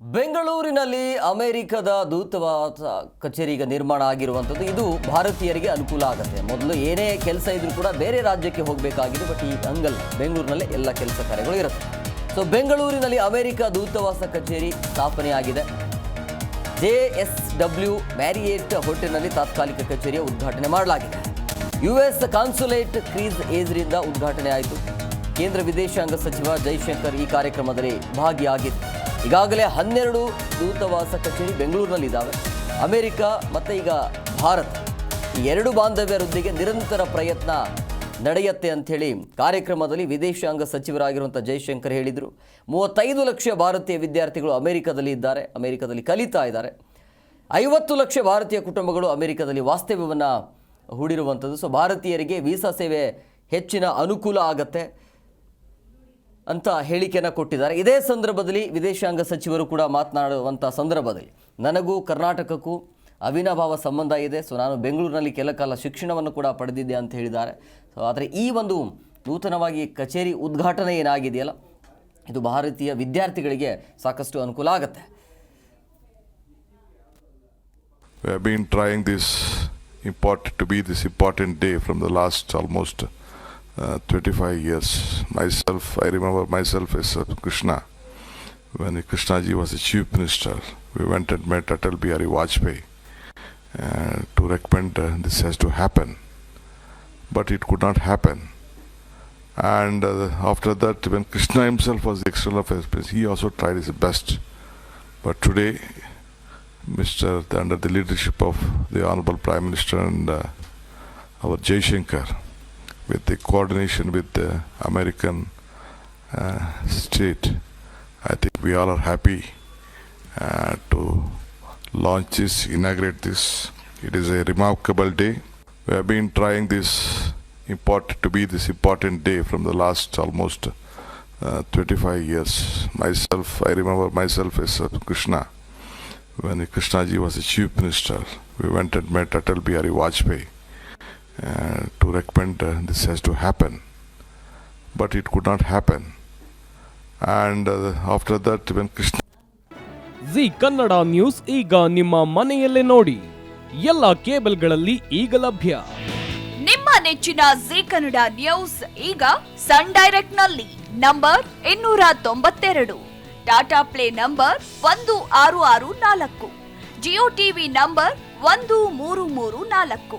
ಬೆಂಗಳೂರಿನಲ್ಲಿ ಅಮೆರಿಕದ ದೂತವಾಸ ಕಚೇರಿ ಈಗ ನಿರ್ಮಾಣ ಆಗಿರುವಂಥದ್ದು ಇದು ಭಾರತೀಯರಿಗೆ ಅನುಕೂಲ ಆಗುತ್ತೆ. ಮೊದಲು ಏನೇ ಕೆಲಸ ಇದ್ರೂ ಕೂಡ ಬೇರೆ ರಾಜ್ಯಕ್ಕೆ ಹೋಗಬೇಕಾಗಿದೆ, ಬಟ್ ಈ ಅಂಗಲ್ ಬೆಂಗಳೂರಿನಲ್ಲೇ ಎಲ್ಲ ಕೆಲಸ ಕಾರ್ಯಗಳು ಇರುತ್ತೆ. ಸೊ ಬೆಂಗಳೂರಿನಲ್ಲಿ ಅಮೆರಿಕ ದೂತವಾಸ ಕಚೇರಿ ಸ್ಥಾಪನೆಯಾಗಿದೆ ಜೆ ಎಸ್ ಡಬ್ಲ್ಯೂ ಮ್ಯಾರಿಯೇಟ್ ಹೋಟೆಲ್ನಲ್ಲಿ ತಾತ್ಕಾಲಿಕ ಕಚೇರಿಯ ಉದ್ಘಾಟನೆ ಮಾಡಲಾಗಿದೆ. ಯು ಎಸ್ ಕಾನ್ಸುಲೇಟ್ ಕ್ರೀಸ್ ಏಜ್ರಿಂದ ಉದ್ಘಾಟನೆ ಆಯಿತು. ಕೇಂದ್ರ ವಿದೇಶಾಂಗ ಸಚಿವ ಜೈಶಂಕರ್ ಈ ಕಾರ್ಯಕ್ರಮದಲ್ಲಿ ಭಾಗಿಯಾಗಿದ್ದು ಈಗಾಗಲೇ ಹನ್ನೆರಡು ದೂತವಾಸ ಕಚೇರಿ ಬೆಂಗಳೂರಿನಲ್ಲಿದ್ದಾವೆ. ಅಮೆರಿಕ ಮತ್ತು ಈಗ ಭಾರತ ಈ ಎರಡು ಬಾಂಧವ್ಯ ವೃದ್ಧಿಗೆ ನಿರಂತರ ಪ್ರಯತ್ನ ನಡೆಯುತ್ತೆ ಅಂಥೇಳಿ ಕಾರ್ಯಕ್ರಮದಲ್ಲಿ ವಿದೇಶಾಂಗ ಸಚಿವರಾಗಿರುವಂಥ ಜೈಶಂಕರ್ ಹೇಳಿದರು. ಮೂವತ್ತೈದು ಲಕ್ಷ ಭಾರತೀಯ ವಿದ್ಯಾರ್ಥಿಗಳು ಅಮೆರಿಕದಲ್ಲಿ ಇದ್ದಾರೆ, ಅಮೆರಿಕದಲ್ಲಿ ಕಲಿತಾ ಇದ್ದಾರೆ. ಐವತ್ತು ಲಕ್ಷ ಭಾರತೀಯ ಕುಟುಂಬಗಳು ಅಮೆರಿಕದಲ್ಲಿ ವಾಸ್ತವ್ಯವನ್ನು ಹೂಡಿರುವಂಥದ್ದು. ಸೊ ಭಾರತೀಯರಿಗೆ ವೀಸಾ ಸೇವೆ ಹೆಚ್ಚಿನ ಅನುಕೂಲ ಆಗತ್ತೆ. ಅಂತ ಹೇಳಿಕೆಯನ್ನು ಕೊಟ್ಟಿದ್ದಾರೆ. ಇದೇ ಸಂದರ್ಭದಲ್ಲಿ ವಿದೇಶಾಂಗ ಸಚಿವರು ಕೂಡ ಮಾತನಾಡುವಂಥ ಸಂದರ್ಭದಲ್ಲಿ ನನಗೂ ಕರ್ನಾಟಕಕ್ಕೂ ಅವಿನಾಭಾವ ಸಂಬಂಧ ಇದೆ. ಸೊ ನಾನು ಬೆಂಗಳೂರಿನಲ್ಲಿ ಕೆಲ ಕಾಲ ಶಿಕ್ಷಣವನ್ನು ಕೂಡ ಪಡೆದಿದ್ದೆ ಅಂತ ಹೇಳಿದ್ದಾರೆ. ಸೊ ಆದರೆ ಈ ಒಂದು ನೂತನವಾಗಿ ಕಚೇರಿ ಉದ್ಘಾಟನೆ ಏನಾಗಿದೆಯಲ್ಲ, ಇದು ಭಾರತೀಯ ವಿದ್ಯಾರ್ಥಿಗಳಿಗೆ ಸಾಕಷ್ಟು ಅನುಕೂಲ ಆಗುತ್ತೆ. We have been trying this important, to be this important day from the last almost uh, 25 years. Myself, I remember myself as Krishna. When Krishnaji was the chief minister, we went and met Atal Bihari Vajpayee uh, to recommend uh, this has to happen. But it could not happen. And uh, after that, when Krishna himself was the external affairs minister, he also tried his best. But today, Mr. under the leadership of the Honorable Prime Minister and uh, our Jaishankar, with the coordination with the American uh, state, I think we all are happy uh, to launch this, inaugurate this. It is a remarkable day. We have been trying this important to be this important day from the last almost uh, 25 years. Myself, I remember myself as Krishna when Krishnaji was the chief minister, we went and met Atal Bihari Vajpayee uh, to recommend uh, this has to happen. But it could not happen. And uh, after that, when Krishna Zee Kannada news ಈಗ ನಿಮ್ಮ ಮನೆಯಲ್ಲೇ ನೋಡಿ. ಎಲ್ಲ ಕೇಬಲ್ಗಳಲ್ಲಿ ಈಗ ಲಭ್ಯ. ನಿಮ್ಮ ನೆಚ್ಚಿನ ಜಿ ಕನ್ನಡ ನ್ಯೂಸ್ ಈಗ ಸನ್ ಡೈರೆಕ್ಟ್ನಲ್ಲಿ ನಂಬರ್ ಇನ್ನೂರ ತೊಂಬತ್ತೆರಡು ಟಾಟಾ ಪ್ಲೇ ನಂಬರ್ ಒಂದು ಆರು ಆರು ನಾಲ್ಕು. ಜಿಯೋ ಟಿವಿ ನಂಬರ್ ಒಂದು ಮೂರು ಮೂರು ನಾಲ್ಕು.